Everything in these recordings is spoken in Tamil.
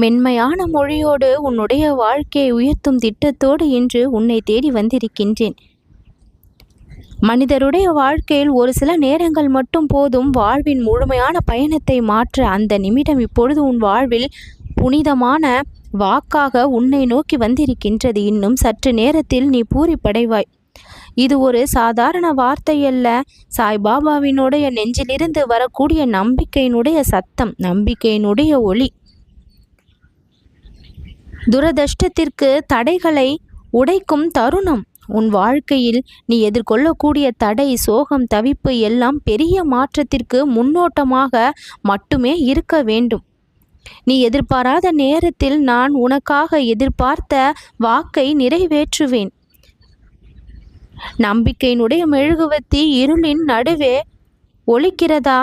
மென்மையான மொழியோடு உன்னுடைய வாழ்க்கையை உயர்த்தும் திட்டத்தோடு இன்று உன்னை தேடி வந்திருக்கின்றேன். மனிதருடைய வாழ்க்கையில் ஒரு சில நேரங்கள் மட்டும் போதும் வாழ்வின் முழுமையான பயணத்தை மாற்ற அந்த நிமிடம் இப்பொழுது உன் வாழ்வில் புனிதமான வாக்காக உன்னை நோக்கி வந்திருக்கின்றது. இன்னும் சற்று நேரத்தில் நீ பூரிப்படைவாய். இது ஒரு சாதாரண வார்த்தையல்ல. சாய்பாபாவினுடைய நெஞ்சிலிருந்து வரக்கூடிய நம்பிக்கையினுடைய சத்தம் நம்பிக்கையினுடைய ஒளி துரதிருஷ்டத்திற்கு தடைகளை உடைக்கும் தருணம். உன் வாழ்க்கையில் நீ எதிர்கொள்ளக்கூடிய தடை சோகம் தவிப்பு எல்லாம் பெரிய மாற்றத்திற்கு முன்னோட்டமாக மட்டுமே இருக்க வேண்டும். நீ எதிர்பாராத நேரத்தில் நான் உனக்காக எதிர்பார்த்த வாக்கை நிறைவேற்றுவேன். நம்பிக்கையினுடைய மெழுகுவத்தி இருளின் நடுவே ஒழிக்கிறதா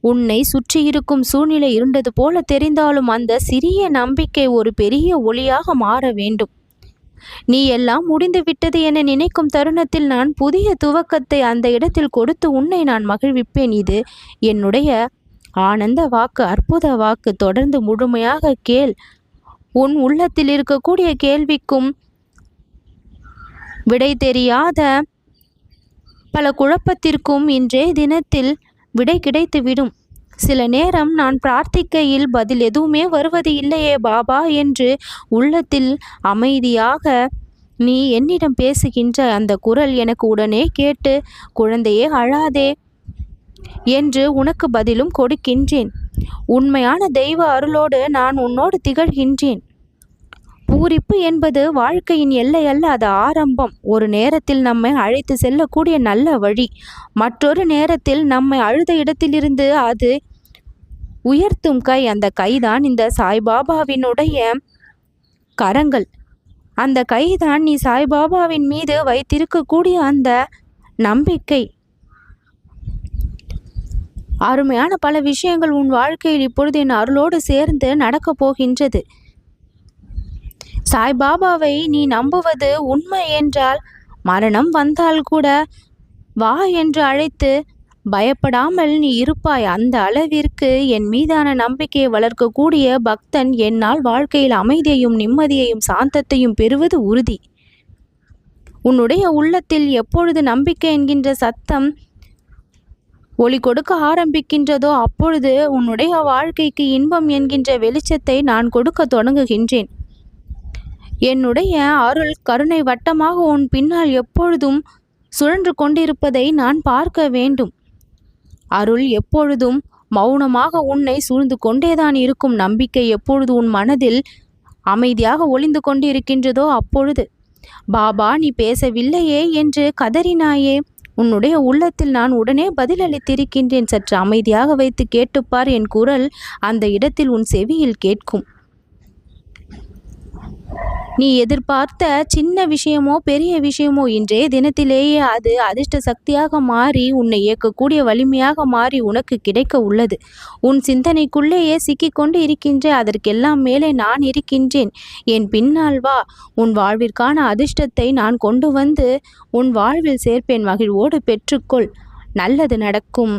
உன்னை சுற்றியிருக்கும் சூழ்நிலை இருண்டது போல தெரிந்தாலும் அந்த சிறிய நம்பிக்கை ஒரு பெரிய ஒளியாக மாற வேண்டும். நீ எல்லாம் முடிந்துவிட்டது என நினைக்கும் தருணத்தில் நான் புதிய துவக்கத்தை அந்த இடத்தில் கொடுத்து உன்னை நான் மகிழ்விப்பேன். இது என்னுடைய ஆனந்த வாக்கு அற்புத வாக்கு. தொடர்ந்து முழுமையாக கேள். உன் உள்ளத்தில் இருக்கக்கூடிய கேள்விக்கும் விடை தெரியாத பல குழப்பத்திற்கும் இன்றே தினத்தில் விடை கிடைத்துவிடும். சில நேரம் நான் பிரார்த்திக்கையில் பதில் எதுவுமே வருவது இல்லையே பாபா என்று உள்ளத்தில் அமைதியாக நீ என்னிடம் பேசுகின்ற அந்த குரல் எனக்கு உடனே கேட்டு குழந்தையே அழாதே என்று உனக்கு பதிலும் கொடுக்கின்றேன். உண்மையான தெய்வ அருளோடு நான் உன்னோடு திகழ்கின்றேன். பூரிப்பு என்பது வாழ்க்கையின் எல்லை அல்ல அது ஆரம்பம். ஒரு நேரத்தில் நம்மை அழைத்து செல்லக்கூடிய நல்ல வழி. மற்றொரு நேரத்தில் நம்மை அழுத இடத்திலிருந்து அது உயர்த்தும் கை. அந்த கைதான் இந்த சாய்பாபாவினுடைய கரங்கள். அந்த கைதான் நீ சாய்பாபாவின் மீது வைத்திருக்கக்கூடிய அந்த நம்பிக்கை. அருமையான பல விஷயங்கள் உன் வாழ்க்கையில் இப்பொழுது என் அருளோடு சேர்ந்து நடக்கப் போகின்றது. சாய்பாபாவை நீ நம்புவது உண்மை என்றால் மரணம் வந்தால் கூட வா என்று அழைத்து பயப்படாமல் நீ இருப்பாய். அந்த அளவிற்கு என் மீதான நம்பிக்கையை வளர்க்கக்கூடிய பக்தன் என்னால் வாழ்க்கையில் அமைதியையும் நிம்மதியையும் சாந்தத்தையும் பெறுவது உறுதி. உன்னுடைய உள்ளத்தில் எப்பொழுது நம்பிக்கை என்கின்ற சத்தம் ஒளி கொடுக்க ஆரம்பிக்கின்றதோ அப்பொழுது உன்னுடைய வாழ்க்கைக்கு இன்பம் என்கின்ற வெளிச்சத்தை நான் கொடுக்க தொடங்குகின்றேன். என்னுடைய அருள் கருணை வட்டமாக உன் பின்னால் எப்பொழுதும் சுழன்று கொண்டிருப்பதை நான் பார்க்க வேண்டும். அருள் எப்பொழுதும் மௌனமாக உன்னை சூழ்ந்து கொண்டேதான் இருக்கும். நம்பிக்கை எப்பொழுது உன் மனதில் அமைதியாக ஒளிந்து கொண்டிருக்கின்றதோ அப்பொழுது. பாபா நீ பேசவில்லையே என்று கதறினாயே. உன்னுடைய உள்ளத்தில் நான் உடனே பதிலளித்திருக்கின்றேன். சற்று அமைதியாக வைத்து கேட்டுப்பார் என் குரல். அந்த இடத்தில் உன் செவியில் கேட்கும். நீ எதிர்பார்த்த சின்ன விஷயமோ பெரிய விஷயமோ இன்றைய தினத்திலேயே அது அதிர்ஷ்ட சக்தியாக மாறி உன்னை இயக்கக்கூடிய வலிமையாக மாறி உனக்கு கிடைக்க உள்ளது. உன் சிந்தனைக்குள்ளேயே சிக்கிக்கொண்டு இருக்கின்ற அதற்கெல்லாம் மேலே நான் இருக்கின்றேன். என் பின்னால் வா. உன் வாழ்விற்கான அதிர்ஷ்டத்தை நான் கொண்டு வந்து உன் வாழ்வில் சேர்ப்பேன். மகிழ்வோடு பெற்றுக்கொள். நல்லது நடக்கும்.